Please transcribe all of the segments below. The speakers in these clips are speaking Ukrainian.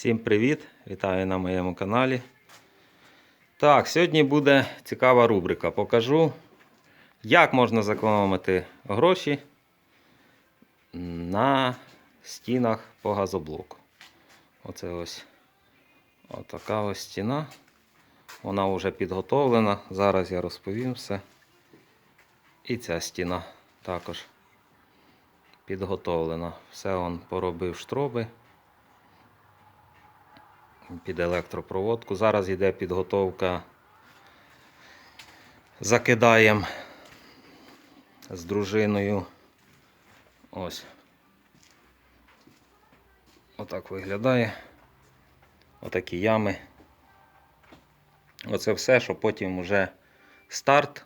Всім привіт! Вітаю на моєму каналі. Так, сьогодні буде цікава рубрика. Покажу, як можна зекономити гроші на стінах по газоблоку. Оце ось отака ось стіна. Вона вже підготовлена. Зараз я розповім все. І ця стіна також підготовлена. Все он поробив штроби під електропроводку. Зараз йде підготовка. Закидаємо з дружиною. Ось. Отак виглядає. Отакі ями. Оце все, що потім вже старт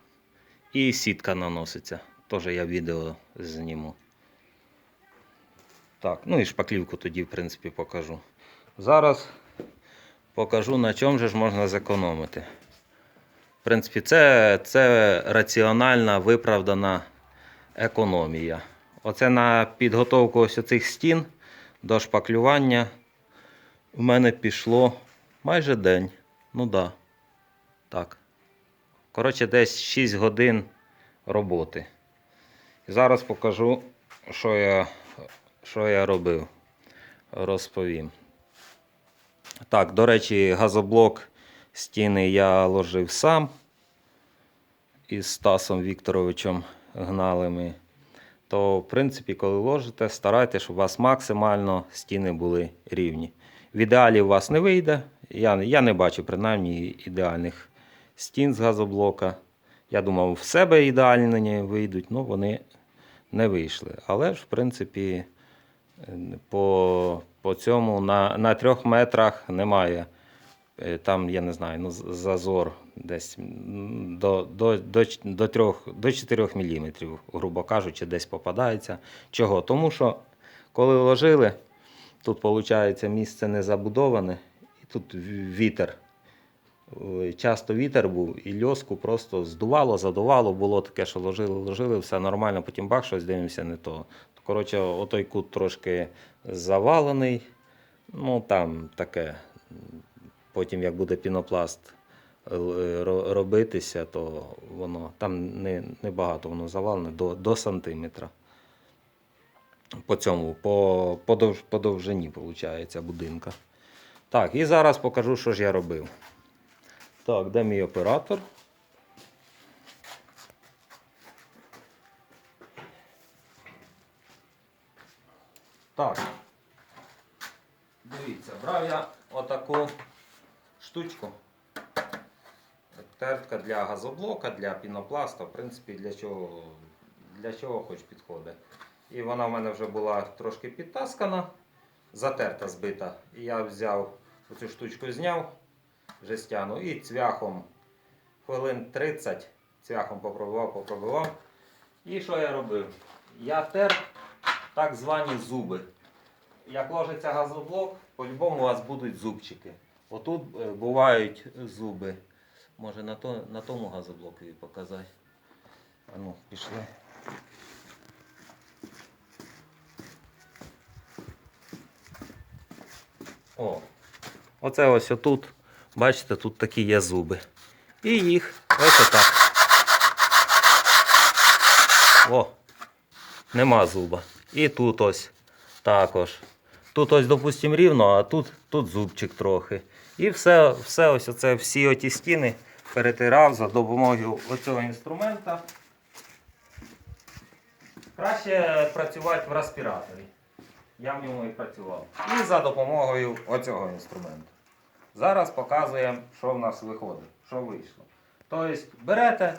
і сітка наноситься. Теж я відео зніму. Так, ну і шпаклівку тоді, в принципі, покажу. Зараз покажу, на чому же ж можна зекономити. В принципі, це, це раціональна виправдана економія. Оце на підготовку ось цих стін до шпаклювання в мене пішло майже день. Ну да. так. Коротше, десь 6 годин роботи. І зараз покажу, що я, що я робив. Розповім. Так, до речі, газоблок стіни я ложив сам із Стасом Вікторовичем гнали ми. То, в принципі, коли ложите, старайтеся, щоб у вас максимально стіни були рівні. В ідеалі у вас не вийде. Я, я не бачу принаймні ідеальних стін з газоблока. Я думав, в себе ідеальні вийдуть, але вони не вийшли. Але ж, в принципі, по, по цьому на, на трьох метрах немає. Е, Там, я не знаю, ну, зазор десь до, до, до, до, 3, до 4 мм, грубо кажучи, десь попадається. Чого? Тому що коли ложили, тут виходить місце не забудоване, і тут вітер. Часто вітер був, і льоску просто здувало, задувало. Було таке, що ложили, ложили, все нормально, потім бах, щось дивимося не то. Коротше, отой кут трошки завалений. Ну там таке. Потім, як буде пінопласт е, робитися, то воно там не, не багато воно завалене до, до сантиметра. По цьому, по, по, дов, по довжині, виходить, будинка. Так, і зараз покажу, що ж я робив. Так, де мій оператор? Так. Дивіться, брав я отаку штучку. Тертка для газоблока, для пінопласта, в принципі, для чого, для чого хоч підходить. І вона в мене вже була трошки підтаскана, затерта, збита. І я взяв оцю штучку, зняв жестяну і цвяхом хвилин 30 цвяхом попробував, попробував. І що я робив? Я тер так звані зуби. Як ложиться газоблок, по-любому у вас будуть зубчики. Отут е, бувають зуби. Може на, то, на тому газоблокові показати. А ну, пішли. О, оце ось отут. Бачите, тут такі є зуби. І їх ось отак. О, нема зуба. І тут ось також. Тут ось, допустимо, рівно, а тут, тут зубчик трохи. І все, все ось оце, всі оті стіни перетирав за допомогою оцього інструмента. Краще працювати в респіраторі. Я в ньому і працював. І за допомогою оцього інструменту. Зараз показуємо, що в нас виходить, що вийшло. Тобто берете,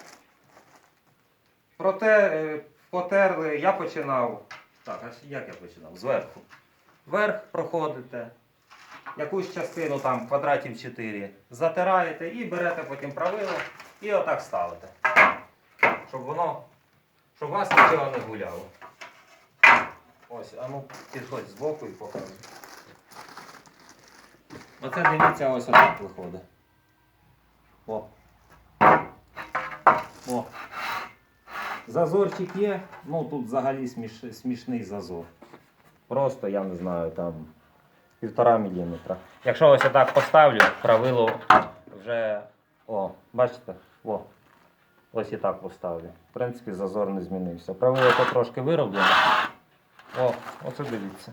проте, е, потерли, я починав. Так, а як я починав? Зверху. Вверх проходите, якусь частину там квадратів 4 затираєте і берете потім правило і отак ставите. Щоб воно, щоб у вас нічого не гуляло. Ось, а ну підходь збоку і покажу. Оце дивіться, ось отак виходить. О. О. Зазорчик є, ну тут взагалі сміш... смішний зазор. Просто, я не знаю, там 1,5 мм. Якщо ось так поставлю, правило вже. О, бачите? О. Ось і так поставлю. В принципі, зазор не змінився. Правило то трошки вироблено. О, оце дивіться.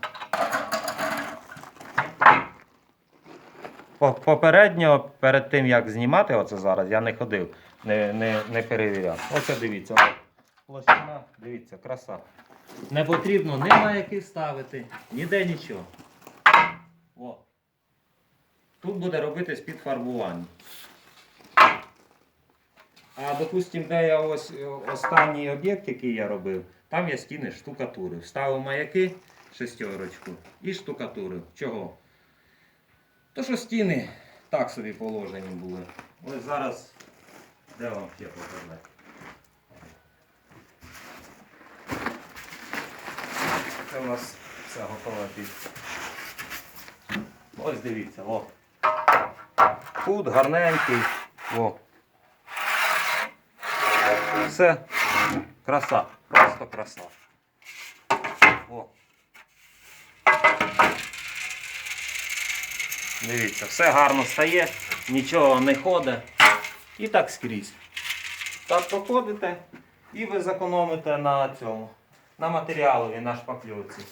Попередньо, перед тим як знімати оце зараз, я не ходив, не, не, не перевіряв. Оце дивіться. Площина, дивіться, краса. Не потрібно ні маяки ставити, ніде нічого. О. Тут буде робитись підфарбування. А допустим, де я ось останній об'єкт, який я робив, там я стіни штукатурив. Вставив маяки шестерочку і штукатурив. Чого? То що стіни так собі положені були. Ось зараз де вам ще показати? Це у нас все готове під. Ось дивіться, о. Кут гарненький. О. Все. Краса. Просто краса. О. Дивіться, все гарно стає, нічого не ходить. І так скрізь. Так проходите і ви зекономите на цьому. На матеріалові, на шпакльовці.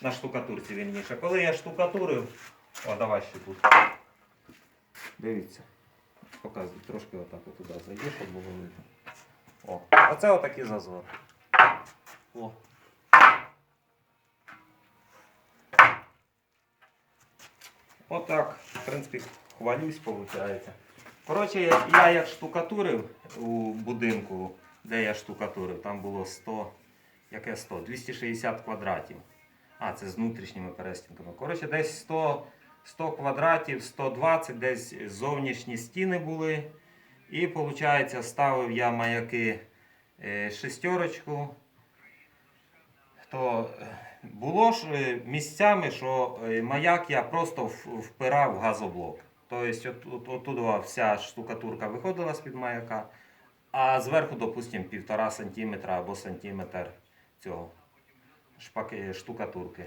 На штукатурці вірніше. Коли я штукатурив, о, давай ще тут. Дивіться. Показую, трошки отак туди зайди, щоб було видно. О, оце отакі зазори. О. Отак, в принципі, хвалюсь, виходить. Коротше, я, як штукатурив у будинку, де я штукатурив, там було 100, яке 100? 260 квадратів. А, це з внутрішніми перестінками. Коротше, десь 100, 100 квадратів, 120, десь зовнішні стіни були. І, виходить, ставив я маяки е, шестерочку. То е, було ж е, місцями, що е, маяк я просто впирав в газоблок. Тобто от, вся штукатурка виходила з-під маяка, а зверху, допустимо, півтора сантиметра або сантиметр цього шпаки, штукатурки.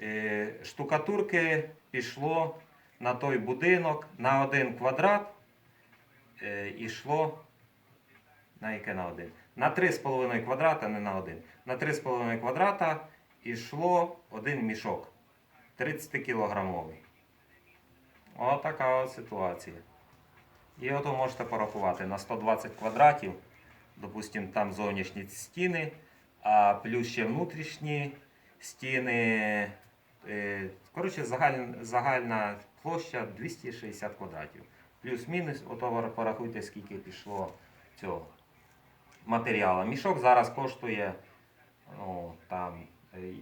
Е, Штукатурки пішло на той будинок на один квадрат. Ішло на яке на один? На 3,5 квадрата, не на один. На 3,5 квадрата йшло один мішок 30 кілограмовий. Отака от ситуація. І ото можете порахувати на 120 квадратів, допустимо, там зовнішні стіни, а плюс ще внутрішні стіни. е, Коротше, загальна, загальна площа 260 квадратів. Плюс-мінус, ото порахуйте, скільки пішло цього матеріалу. Мішок зараз коштує, ну, там,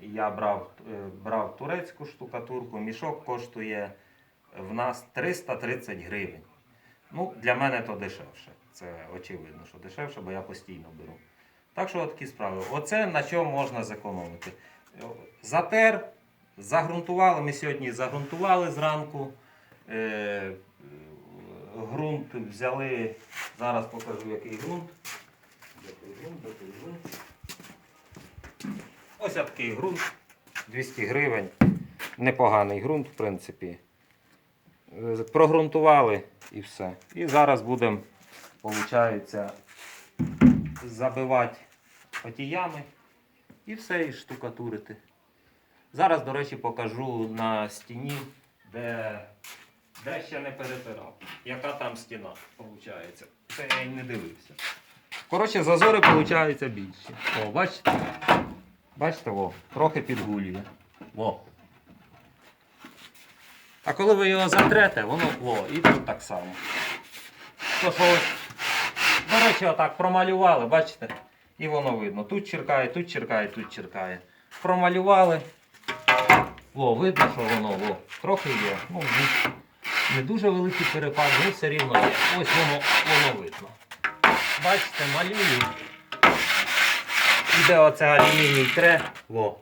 я брав, е, брав турецьку штукатурку, мішок коштує в нас 330 гривень. Ну, для мене то дешевше. Це очевидно, що дешевше, бо я постійно беру. Так що такі справи. Оце на чому можна зекономити. Затер, загрунтували. Ми сьогодні загрунтували зранку. Е, е, Грунт взяли. Зараз покажу, який ґрунт. Який ґрунт, який ґрунт. Ось такий ґрунт. 200 гривень. Непоганий ґрунт, в принципі. Е, Прогрунтували і все. І зараз будемо, виходить, забивати оті ями і все, і штукатурити. Зараз, до речі, покажу на стіні, де, де ще не перетирав. Яка там стіна, виходить. Це я й не дивився. Коротше, зазори виходить більші. О, бачите? Бачите, о, трохи підгулює. О. А коли ви його затрете, воно о, і тут так само. То, що ось, до речі, отак промалювали, бачите? І воно видно. Тут черкає, тут черкає, тут черкає. Промалювали. О, видно, що воно о, трохи є. Ну, не- не дуже великий перепад, але все рівно є. Ось воно, воно видно. Бачите, малюю. Іде оце алюміній тре, во,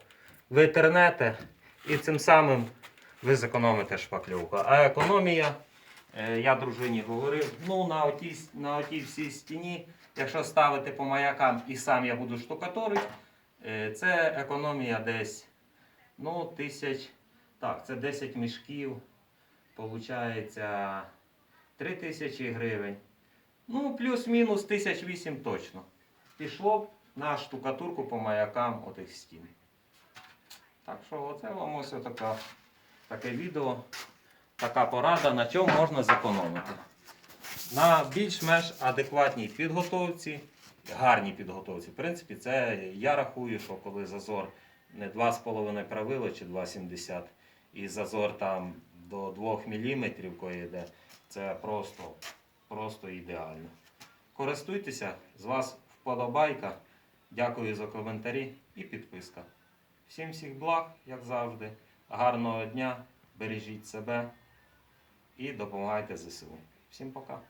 ви і цим самим ви зекономите шпакльовку. А економія, е, я дружині говорив, ну на отій, на отій всій стіні, якщо ставити по маякам і сам я буду штукатурити, е, це економія десь ну, тисяч, Так, це 10 мішків. Получається 3 тисячі гривень. Ну, плюс-мінус тисяч вісім точно. Пішло б на штукатурку по маякам отих стін. Так що оце вам ось така, таке відео, така порада, на чому можна зекономити. На більш-менш адекватній підготовці, гарній підготовці. В принципі, це я рахую, що коли зазор не 2,5 правило чи 2,70 і зазор там до 2 мм йде, це просто, просто ідеально. Користуйтеся, з вас вподобайка. Дякую за коментарі і підписка. Всім всіх благ, як завжди. Гарного дня, бережіть себе і допомагайте ЗСУ. Всім пока.